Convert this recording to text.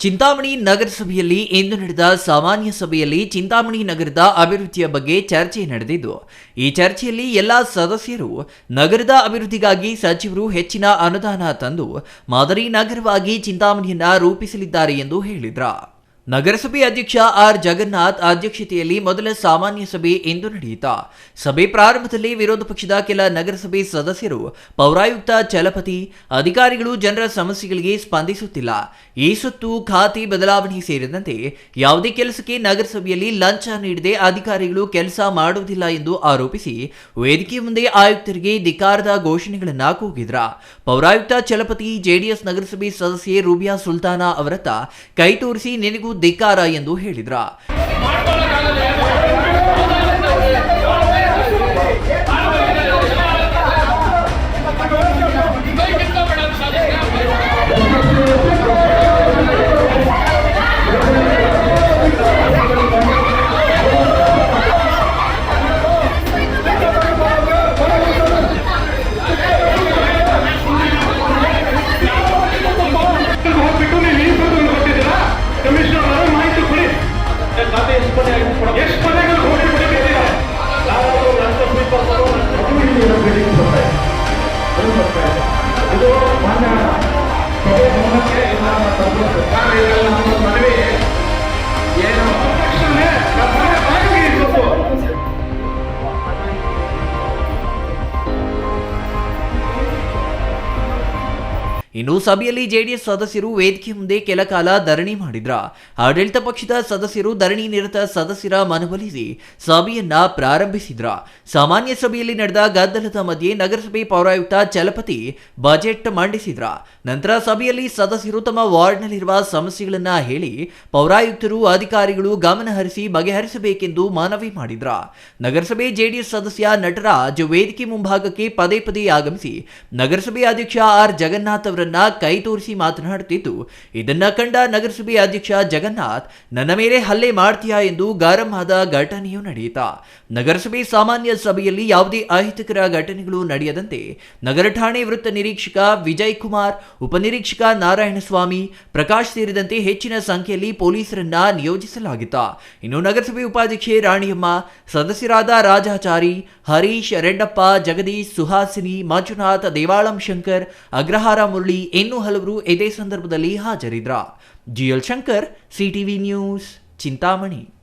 ಚಿಂತಾಮಣಿ ನಗರಸಭೆಯಲ್ಲಿ ಇಂದು ನಡೆದ ಸಾಮಾನ್ಯ ಸಭೆಯಲ್ಲಿ ಚಿಂತಾಮಣಿ ನಗರದ ಅಭಿವೃದ್ಧಿಯ ಬಗ್ಗೆ ಚರ್ಚೆ ನಡೆದಿದ್ದು, ಈ ಚರ್ಚೆಯಲ್ಲಿ ಎಲ್ಲ ಸದಸ್ಯರು ನಗರದ ಅಭಿವೃದ್ಧಿಗಾಗಿ ಸಚಿವರು ಹೆಚ್ಚಿನ ಅನುದಾನ ತಂದು ಮಾದರಿ ನಗರವಾಗಿ ಚಿಂತಾಮಣಿಯನ್ನ ರೂಪಿಸಲಿದ್ದಾರೆ ಎಂದು ಹೇಳಿದ್ರ. ನಗರಸಭೆ ಅಧ್ಯಕ್ಷ ಆರ್ ಜಗನ್ನಾಥ್ ಅಧ್ಯಕ್ಷತೆಯಲ್ಲಿ ಮೊದಲ ಸಾಮಾನ್ಯ ಸಭೆ ಇಂದು ನಡೆಯಿತಾ. ಸಭೆ ಪ್ರಾರಂಭದಲ್ಲಿ ವಿರೋಧ ಪಕ್ಷದ ಕೆಲ ನಗರಸಭೆ ಸದಸ್ಯರು, ಪೌರಾಯುಕ್ತ ಚಲಪತಿ, ಅಧಿಕಾರಿಗಳು ಜನರ ಸಮಸ್ಯೆಗಳಿಗೆ ಸ್ಪಂದಿಸುತ್ತಿಲ್ಲ. ಈ ಸುತ್ತು ಖಾತೆ ಬದಲಾವಣೆ ಸೇರಿದಂತೆ ಯಾವುದೇ ಕೆಲಸಕ್ಕೆ ನಗರಸಭೆಯಲ್ಲಿ ಲಂಚ ನೀಡದೆ ಅಧಿಕಾರಿಗಳು ಕೆಲಸ ಮಾಡುವುದಿಲ್ಲ ಎಂದು ಆರೋಪಿಸಿ ವೇದಿಕೆ ಮುಂದೆ ಆಯುಕ್ತರಿಗೆ ಧಿಕಾರದ ಘೋಷಣೆಗಳನ್ನ ಕೂಗಿದ್ರ. ಪೌರಾಯುಕ್ತ ಚಲಪತಿ ಜೆಡಿಎಸ್ ನಗರಸಭೆ ಸದಸ್ಯೆ ರೂಬಿಯಾ ಸುಲ್ತಾನಾ ಅವರತ್ತ ಕೈ ತೋರಿಸಿ ನಿನಗೂ ಧಿಕ್ಕಾರ ಎಂದು ಹೇಳಿದ್ರ. ಎಷ್ಟು ಪದಗಳು ಇನ್ನು ಸಭೆಯಲ್ಲಿ ಜೆಡಿಎಸ್ ಸದಸ್ಯರು ವೇದಿಕೆ ಮುಂದೆ ಕೆಲ ಕಾಲ ಧರಣಿ ಮಾಡಿದ್ರ. ಆಡಳಿತ ಪಕ್ಷದ ಸದಸ್ಯರು ಧರಣಿ ನಿರತ ಸದಸ್ಯರ ಮನವೊಲಿಸಿ ಸಭೆಯನ್ನ ಪ್ರಾರಂಭಿಸಿದ್ರ. ಸಾಮಾನ್ಯ ಸಭೆಯಲ್ಲಿ ನಡೆದ ಗದ್ದಲದ ಮಧ್ಯೆ ನಗರಸಭೆ ಪೌರಾಯುಕ್ತ ಚಲಪತಿ ಬಜೆಟ್ ಮಂಡಿಸಿದ್ರ. ನಂತರ ಸಭೆಯಲ್ಲಿ ಸದಸ್ಯರು ತಮ್ಮ ವಾರ್ಡ್ನಲ್ಲಿರುವ ಸಮಸ್ಯೆಗಳನ್ನ ಹೇಳಿ ಪೌರಾಯುಕ್ತರು ಅಧಿಕಾರಿಗಳು ಗಮನಹರಿಸಿ ಬಗೆಹರಿಸಬೇಕೆಂದು ಮನವಿ ಮಾಡಿದ್ರ. ನಗರಸಭೆ ಜೆಡಿಎಸ್ ಸದಸ್ಯ ನಟರಾಜ್ ವೇದಿಕೆ ಮುಂಭಾಗಕ್ಕೆ ಪದೇ ಪದೇ ಆಗಮಿಸಿ ನಗರಸಭೆ ಅಧ್ಯಕ್ಷ ಆರ್ ಜಗನ್ನಾಥ್ ಕೈ ತೋರಿಸಿ ಮಾತನಾಡುತ್ತಿದ್ದು, ಇದನ್ನ ಕಂಡ ನಗರಸಭೆ ಅಧ್ಯಕ್ಷ ಜಗನ್ನಾಥ್, ನನ್ನ ಮೇಲೆ ಹಲ್ಲೆ ಮಾಡ್ತೀಯಾ ಎಂದು ಗರಂ ಆದ ಘಟನೆಯು ನಡೆಯಿತ, ನಗರಸಭೆ ಸಾಮಾನ್ಯ ಸಭೆಯಲ್ಲಿ ಯಾವುದೇ ಅಹಿತಕರ ಘಟನೆಗಳು ನಡೆಯದಂತೆ ನಗರ ಠಾಣೆ ವೃತ್ತ ನಿರೀಕ್ಷಕ ವಿಜಯ್ ಕುಮಾರ್ ಉಪನಿರೀಕ್ಷಕ ನಾರಾಯಣಸ್ವಾಮಿ, ಪ್ರಕಾಶ್ ಸೇರಿದಂತೆ ಹೆಚ್ಚಿನ ಸಂಖ್ಯೆಯಲ್ಲಿ ಪೊಲೀಸರನ್ನ ನಿಯೋಜಿಸಲಾಗಿತ್ತ. ಇನ್ನು ನಗರಸಭೆ ಉಪಾಧ್ಯಕ್ಷೆ ರಾಣಿಯಮ್ಮ, ಸದಸ್ಯರಾದ ರಾಜಾಚಾರಿ, ಹರೀಶ್, ರೆಡ್ಡಪ್ಪ, ಜಗದೀಶ್, ಸುಹಾಸಿನಿ, ಮಂಜುನಾಥ್, ದೇವಾಳಂ ಶಂಕರ್, ಅಗ್ರಹಾರ ಮುರಳಿ ಇನ್ನೂ ಹಲವರು ಇದೇ ಸಂದರ್ಭದಲ್ಲಿ ಹಾಜರಿದ್ರ. GL Shankar CTV news Chintamani.